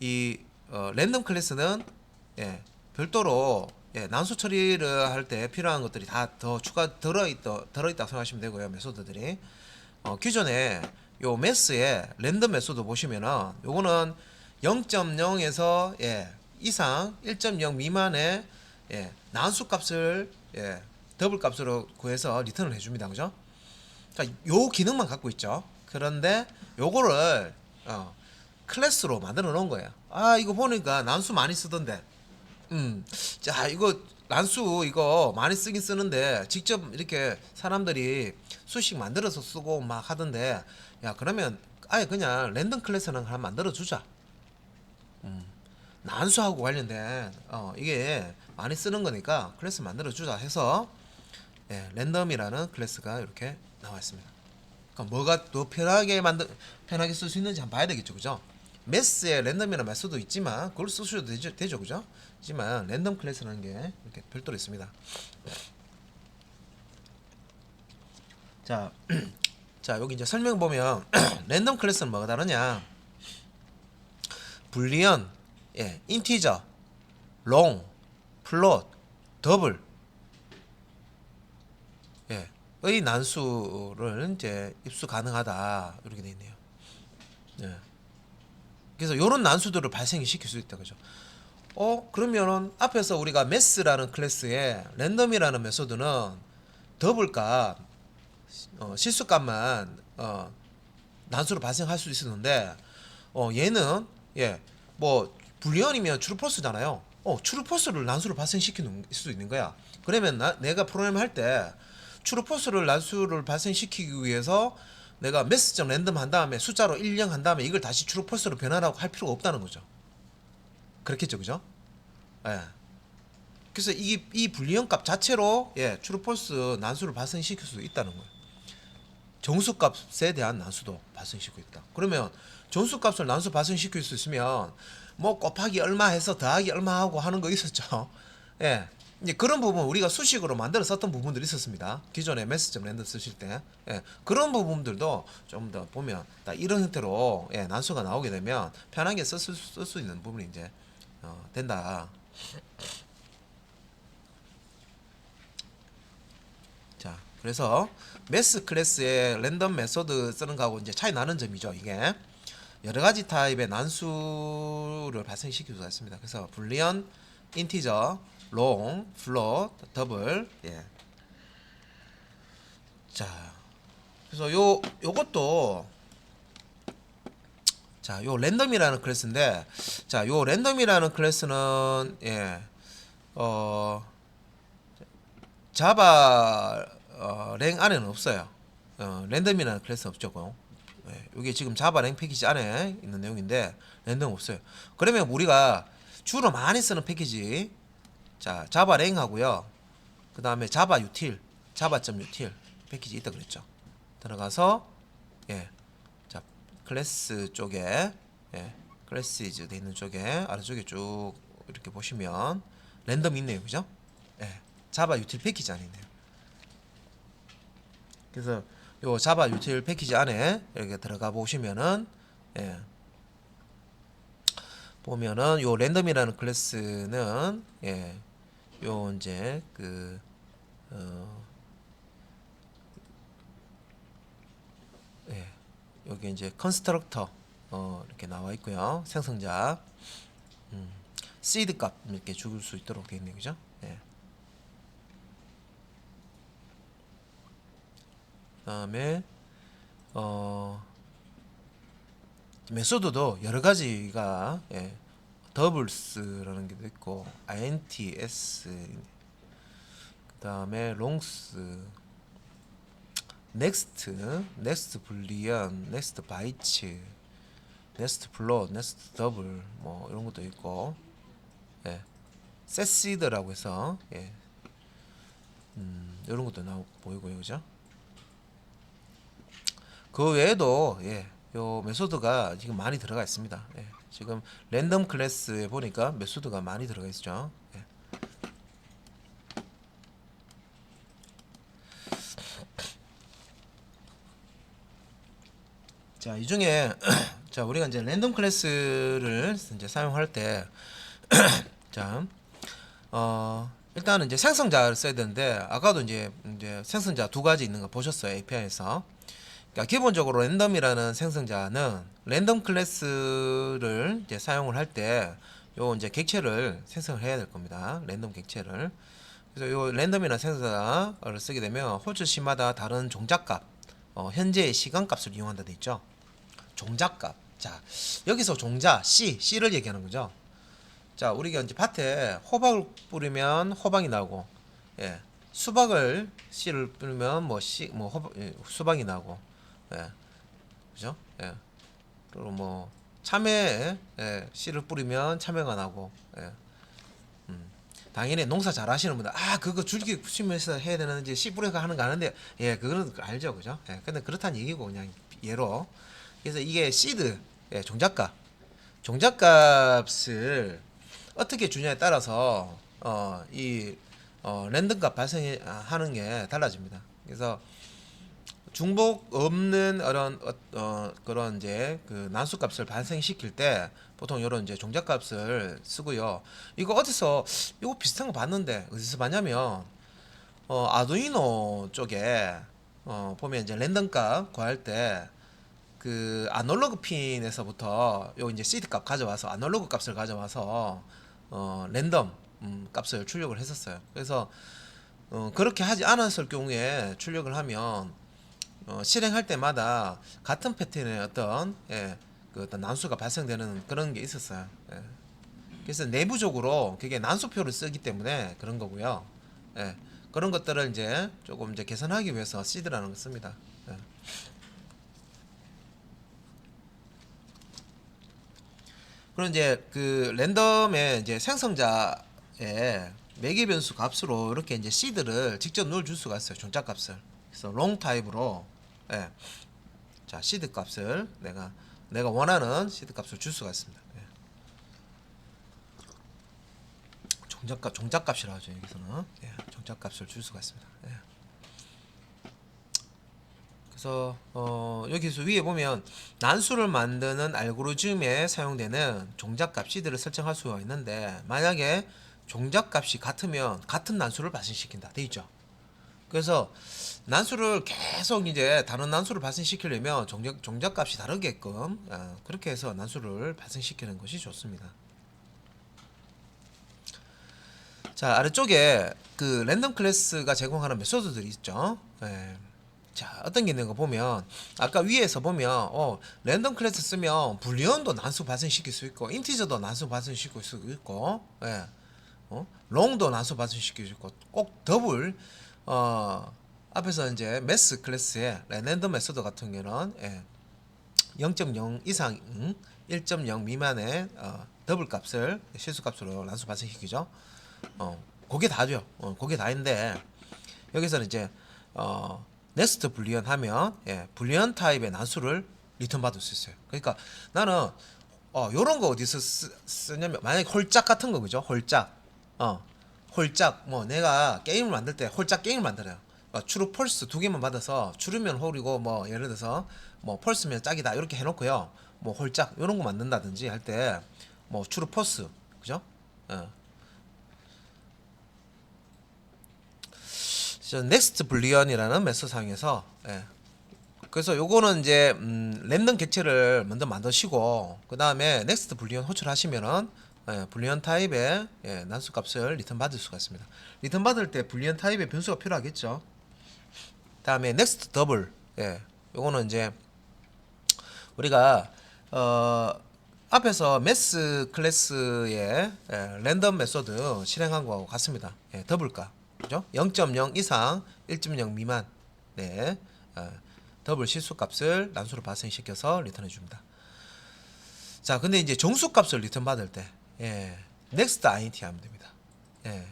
이 어, 랜덤 클래스는 예, 별도로 예, 난수 처리를 할 때 필요한 것들이 다 더 추가 들어있다 들어있다 생각하시면 되고요 메소드들이 어, 기존에 요 메스의 랜덤 메소드 보시면은 요거는 0.0에서 예, 이상 1.0 미만의 예, 난수 값을 예, 더블 값으로 구해서 리턴을 해줍니다 그죠? 그러니까 요 기능만 갖고 있죠. 그런데 요거를 어, 클래스로 만들어 놓은 거예요. 아 이거 보니까 난수 많이 쓰던데. 음, 자 이거 난수 이거 많이 쓰긴 쓰는데 직접 이렇게 사람들이 수식 만들어서 쓰고 막 하던데 야 그러면 아예 그냥 랜덤 클래스는 하나 만들어 주자. 음, 난수하고 관련된 어 이게 많이 쓰는 거니까 클래스 만들어 주자 해서 예, 랜덤이라는 클래스가 이렇게 나와 있습니다. 그러니까 뭐가 더 편하게 만들 편하게 쓸 수 있는지 한번 봐야 되겠죠, 그죠? 메스에 랜덤이라는 메소드 있지만 그걸 쓰셔도 되죠, 되죠, 그죠? 하지만 랜덤 클래스라는 게 이렇게 별도로 있습니다. 자, 자 여기 이제 설명 보면 랜덤 클래스는 뭐가 다르냐? 불리언, 예, 인티저, 롱, 플롯, 더블 예, 의 난수를 이제 입수 가능하다 이렇게 돼 있네요. 예. 그래서 이런 난수들을 발생시킬 수 있다 그죠? 어 그러면은 앞에서 우리가 매스라는 클래스에 랜덤이라는 메소드는 더블값 어, 실수값만 어, 난수로 발생할 수 있었는데 어, 얘는 예뭐 불리언이면 트루포스잖아요. 어 트루포스를 난수로 발생시키는 수 있는 거야. 그러면 나, 내가 프로그램 할 때 트루포스를 난수를 발생시키기 위해서 내가 매스점 랜덤 한 다음에 숫자로 1, 0 한 다음에 이걸 다시 트루포스로 변환하고 할 필요가 없다는 거죠. 그렇겠죠, 그죠? 예. 그래서 이, 이 불리언 값 자체로 예, 트루포스 난수를 발생시킬 수 있다는 거예요. 정수 값에 대한 난수도 발생시키고 있다. 그러면 정수 값을 난수 발생시킬 수 있으면 뭐 곱하기 얼마 해서 더하기 얼마 하고 하는 거 있었죠. 예. 이제 그런 부분 우리가 수식으로 만들어 썼던 부분들이 있었습니다. 기존에 메시지 랜드 쓰실 때 예. 그런 부분들도 좀 더 보면 딱 이런 형태로 예, 난수가 나오게 되면 편하게 쓸수 있는 부분이 이제 어, 된다. 자, 그래서 메스 클래스의 랜덤 메소드 쓰는 거하고 이제 차이 나는 점이죠. 이게 여러 가지 타입의 난수를 발생시킬 수가 있습니다. 그래서 불리언, 인티저, 롱, 플롯, 더블, 예. 자, 그래서 요 요것도 자, 요 랜덤이라는 클래스인데, 자, 요 랜덤이라는 클래스는 예, 어, 자바 어, 랭 안에는 없어요. 어, 랜덤이라는 클래스 없죠. 그. 예, 이게 지금 자바 랭 패키지 안에 있는 내용인데 랜덤 없어요. 그러면 우리가 주로 많이 쓰는 패키지 자 자바 랭 하고요. 그 다음에 자바 유틸 자바.점 유틸 패키지 있다 그랬죠. 들어가서 예, 자 클래스 쪽에 예, 클래시즈 돼 있는 쪽에 아래쪽에 쭉 이렇게 보시면 랜덤 있네요, 그죠? 예, 자바 유틸 패키지 안에 있네요. 그래서 요 자바 유틸 패키지 안에 이렇게 들어가 보시면은 예. 보면은 요 랜덤이라는 클래스는 예. 요 이제 그 어, 예. 여기 이제 컨스트럭터 어, 이렇게 나와 있고요. 생성자 음, 시드 값 이렇게 죽을 수 있도록 되어 있네요. 그죠? 예. 그다음에 어 메소드도 여러 가지가 예, 더블스라는 게 있고 ints 그다음에 롱스 넥스트 넥스트 불리언 넥스트 바이츠 넥스트 플롯 넥스트 더블 뭐 이런 것도 있고 예 세시드라고 해서 예 음, 이런 것도 나오고 보이고요. 그죠? 그 외에도 예, 요 메소드가 지금 많이 들어가 있습니다. 예, 지금 랜덤 클래스에 보니까 메소드가 많이 들어가 있죠. 예. 자, 이 중에 자, 우리가 이제 랜덤 클래스를 이제 사용할 때, 자, 어, 일단은 이제 생성자를 써야 되는데, 아까도 이제, 이제 생성자 두 가지 있는 거 보셨어요, API에서. 그러니까 기본적으로 랜덤이라는 생성자는 랜덤 클래스를 이제 사용을 할 때, 요 이제 객체를 생성을 해야 될 겁니다. 랜덤 객체를. 그래서 요 랜덤이라는 생성자를 쓰게 되면 홀수 시마다 다른 종잣값, 어, 현재의 시간값을 이용한다 돼 있죠. 종잣값. 자, 여기서 종자 C, C를 얘기하는 거죠. 자, 우리가 이제 밭에 호박을 뿌리면 호박이 나고, 예, 수박을 씨를 뿌리면 뭐 씨, 뭐 호박, 예, 수박이 나고, 예, 그죠? 예, 그리고 뭐 참외 예, 씨를 뿌리면 참외가 나고, 예. 음, 당연히 농사 잘 하시는 분들 아 그거 줄기 붙이면서 해야 되는지 씨 뿌려가 하는 거 아는데 예 그거는 알죠 그죠 예 근데 그렇다는 얘기고 그냥 예로 그래서 이게 시드 예, 종잣값 종잣값을 어떻게 주냐에 따라서 어이 어, 랜덤값 발생하는 게 달라집니다. 그래서 중복 없는 그런 어, 어, 그런 이제 그 난수값을 발생시킬 때 보통 이런 이제 종잣값을 쓰고요. 이거 어디서 이거 비슷한 거 봤는데 어디서 봤냐면 어, 아두이노 쪽에 어, 보면 이제 랜덤값 구할 때 그 아날로그 핀에서부터 요 이제 CD 값 가져와서 아날로그 값을 가져와서 어 랜덤 음, 값을 출력을 했었어요. 그래서 어, 그렇게 하지 않았을 경우에 출력을 하면 어, 실행할 때마다 같은 패턴의 어떤 예, 그 어떤 난수가 발생되는 그런 게 있었어요. 예. 그래서 내부적으로 그게 난수표를 쓰기 때문에 그런 거고요. 예. 그런 것들을 이제 조금 이제 개선하기 위해서 시드라는 걸 씁니다. 예. 그럼 이제 그 랜덤의 이제 생성자의 매개 변수 값으로 이렇게 이제 시드를 직접 넣어 줄 수가 있어요. 종자 값을. 그래서 롱 타입으로 예. 자, 시드 값을 내가 내가 원하는 시드 값을 줄 수가 있습니다. 예. 종잣값 종잣값이라 하죠 여기서는 예, 종잣값을 줄 수가 있습니다. 예. 그래서 어, 여기서 위에 보면 난수를 만드는 알고리즘에 사용되는 종잣값 시드를 설정할 수가 있는데 만약에 종잣값이 같으면 같은 난수를 발생시킨다 돼 있죠. 그래서 난수를 계속 이제 다른 난수를 발생시키려면 종잣, 종잣값이 다르게끔 어, 그렇게 해서 난수를 발생시키는 것이 좋습니다. 자 아래쪽에 그 랜덤 클래스가 제공하는 메소드들이 있죠. 예. 자 어떤 게 있는 거 보면 아까 위에서 보면 어 랜덤 클래스 쓰면 불리언도 난수 발생시킬 수 있고 인티저도 난수 발생시킬 수 있고 예. 어? 롱도 난수 발생시킬 수 있고 꼭 더블 어 앞에서 이제 매스 클래스의 랜덤 메소드 같은 경우는 예. 0.0 이상 음, 1.0 미만의 어, 더블 값을 실수 값으로 난수 발생시키죠. 어, 그게 다죠. 어, 그게 다인데 여기서는 이제 어, 넥스트 불리언 하면 예, 불리언 타입의 난수를 리턴 받을 수 있어요. 그러니까 나는 어, 요런 거 어디서 쓰, 쓰냐면 만약에 홀짝 같은 거 그죠? 홀짝. 어. 홀짝 뭐 내가 게임을 만들 때 홀짝 게임을 만들어요. 어, 추루 펄스 두 개만 받아서 추르면 홀이고 뭐 예를 들어서 뭐 펄스면 짝이다 이렇게 해놓고요. 뭐 홀짝 요런 거 만든다든지 할 때 뭐 추루 펄스 그죠? 어. 저 넥스트 불리언이라는 메소드 사용해서 예. 그래서 요거는 이제 음, 랜덤 객체를 먼저 만드시고 그 다음에 넥스트 불리언 호출하시면은 예, 불리언 타입의 예, 난수 값을 리턴 받을 수가 있습니다. 리턴 받을 때 불리언 타입의 변수가 필요하겠죠. 다음에 넥스트 더블 예, 요거는 이제 우리가 어 앞에서 매스 클래스의 예, 랜덤 메소드 실행한 거하고 같습니다. 예, 더블가 그죠? 0.0 이상 1.0 미만 네 어, 더블 실수값을 난수로 발생시켜서 리턴해 줍니다. 자, 근데 이제 정수값을 리턴 받을 때 예, next int 하면 됩니다. 예.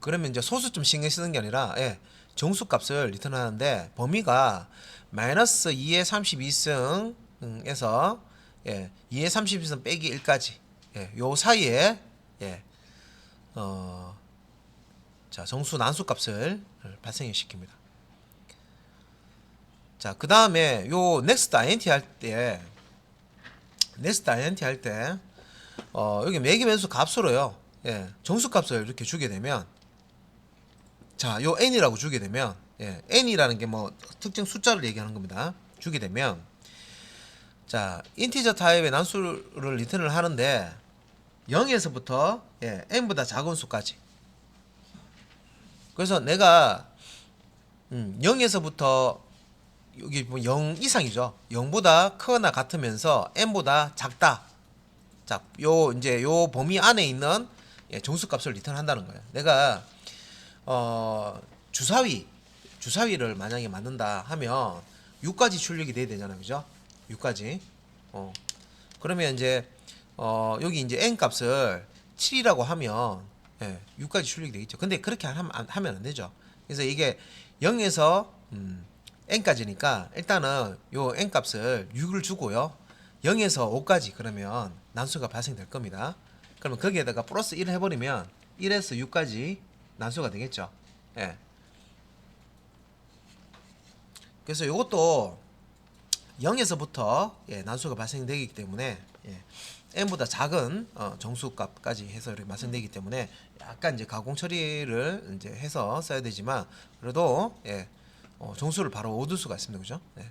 그러면 이제 소수 좀 신경 쓰는 게 아니라 예, 정수 값을 리턴하는데 범위가 마이너스 2의 32승에서 예, 2의 32승 빼기 1까지 예, 요 사이에 예, 어, 자 정수 난수 값을 발생 시킵니다. 자, 그 다음에 요 next int 할때 네스트 아이덴티 할 때 어, 여기 매기 변수 값으로요. 예, 정수 값을 이렇게 주게 되면 자, 요 n이라고 주게 되면 예, n이라는 게 뭐 특정 숫자를 얘기하는 겁니다. 주게 되면 자, 인티저 타입의 난수를 리턴을 하는데 0에서부터 예, n보다 작은 수까지. 그래서 내가 음, 0에서부터 여기 뭐0 이상이죠. 0보다 크거나 같으면서 n보다 작다. 자, 요 이제 요 범위 안에 있는 예, 정수 값을 리턴한다는 거예요. 내가 어 주사위 주사위를 만약에 만든다 하면 6까지 출력이 돼야 되잖아요. 그죠? 6까지. 어. 그러면 이제 어 여기 이제 n 값을 7이라고 하면 예, 6까지 출력이 되겠죠. 근데 그렇게 하면 안, 하면 안 되죠. 그래서 이게 0에서 음, n까지니까 일단은 요 n 값을 6을 주고요. 0에서 5까지 그러면 난수가 발생될 겁니다. 그러면 거기에다가 플러스 1을 해버리면 1에서 6까지 난수가 되겠죠. 예. 그래서 이것도 0에서부터 예, 난수가 발생되기 때문에 예, n보다 작은 어, 정수값까지 해서 이렇게 발생되기 때문에 약간 이제 가공 처리를 이제 해서 써야 되지만 그래도 예, 어, 정수를 바로 얻을 수가 있습니다, 그죠? 예.